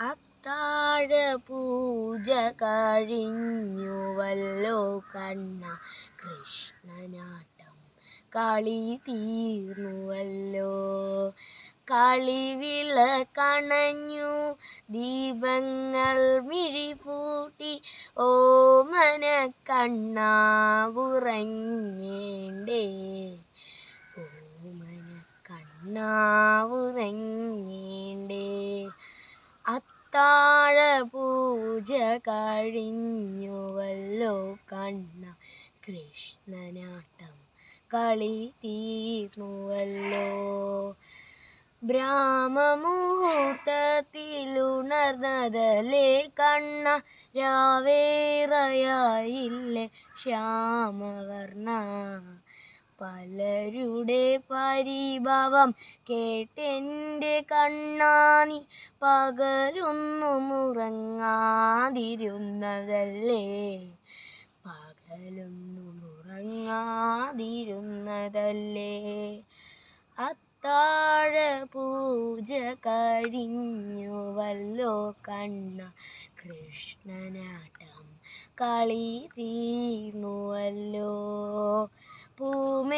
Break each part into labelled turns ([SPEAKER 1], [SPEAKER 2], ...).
[SPEAKER 1] അത്താഴ പൂജ കഴിഞ്ഞുവല്ലോ കണ്ണ. കൃഷ്ണനാട്ടം കളി തീർന്നുവല്ലോ. കളിവിള കണഞ്ഞു ദീപങ്ങൾ മിഴിപൂട്ടി ഓമന കണ്ണാവുറങ്ങേണ്ടേ ഓമന കണ്ണാവുറങ്ങേണ്ടേ അത്താഴ പൂജ കഴിഞ്ഞുവല്ലോ കണ്ണ. കൃഷ്ണനാട്ടം കളി തീർന്നുവല്ലോ. ബ്രാഹ്മമുഹൂർത്തത്തിലുണർന്നതല്ലേ കണ്ണ? രാവേറയായില്ലേ ശ്യാമവർണ പലരുടെ പരിഭവം കേട്ടെന്റെ കണ്ണാനി പകലൊന്നും ഉറങ്ങാതിരുന്നതല്ലേ? പകലൊന്നും ഉറങ്ങാതിരുന്നതല്ലേ? അത്താഴ പൂജ കഴിഞ്ഞുവല്ലോ കണ്ണ. കൃഷ്ണനാട്ടം കളി തീർന്നുവല്ലോ. പൂമേനി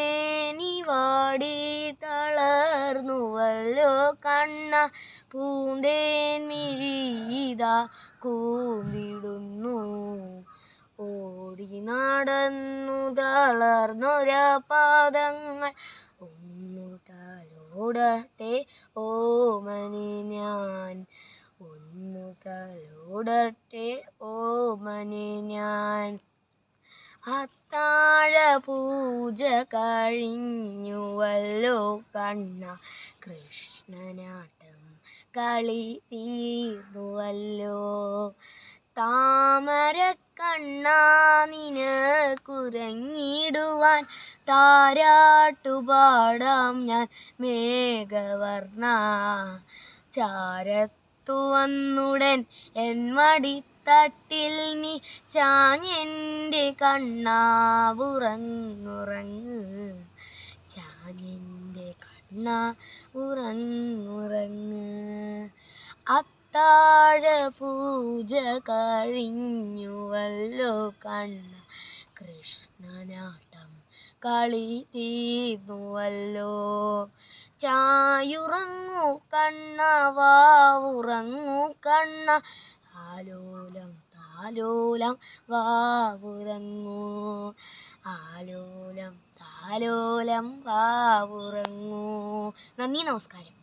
[SPEAKER 1] വാടി തളർന്നുവല്ലോ കണ്ണ. പൂന്തേൻ മിഴിതാ കൂവിടുന്നു ഓടി നടന്നു തളർന്നൊരാ പാദങ്ങൾ. ഒന്നു തലോടട്ടെ ഓമനി ഞാൻ. ഒന്നു തലോടട്ടെ ഓമനി ഞാൻ. അത്താഴ പൂജ കഴിഞ്ഞുവല്ലോ കണ്ണ. കൃഷ്ണനാട്ടം കളി തീർന്നുവല്ലോ. താമര കണ്ണാ നിനക്കുറങ്ങിടുവാൻ താരാട്ടുപാടാം ഞാൻ മേഘവർണ. ചാരത്തു വന്നുടൻ എൻ മടിത്തട്ടിൽ നീ ചാഞ്ഞെന്റെ കണ്ണാവുറങ്ങുറങ്ങ്. ചാഞ്ഞെന്റെ കണ്ണ ഉറങ്ങുറങ്ങ് അത്താഴ പൂജ കഴിഞ്ഞുവല്ലോ കണ്ണ. കൃഷ്ണനാട്ടം കളി തീർന്നുവല്ലോ. ചായുറങ്ങു കണ്ണ വാവുറങ്ങു കണ്ണ. ആലോലം താലോലം വാവുറങ്ങൂ. ആലോലം താലോലം വാവുറങ്ങൂ. നന്ദി നമസ്കാരം.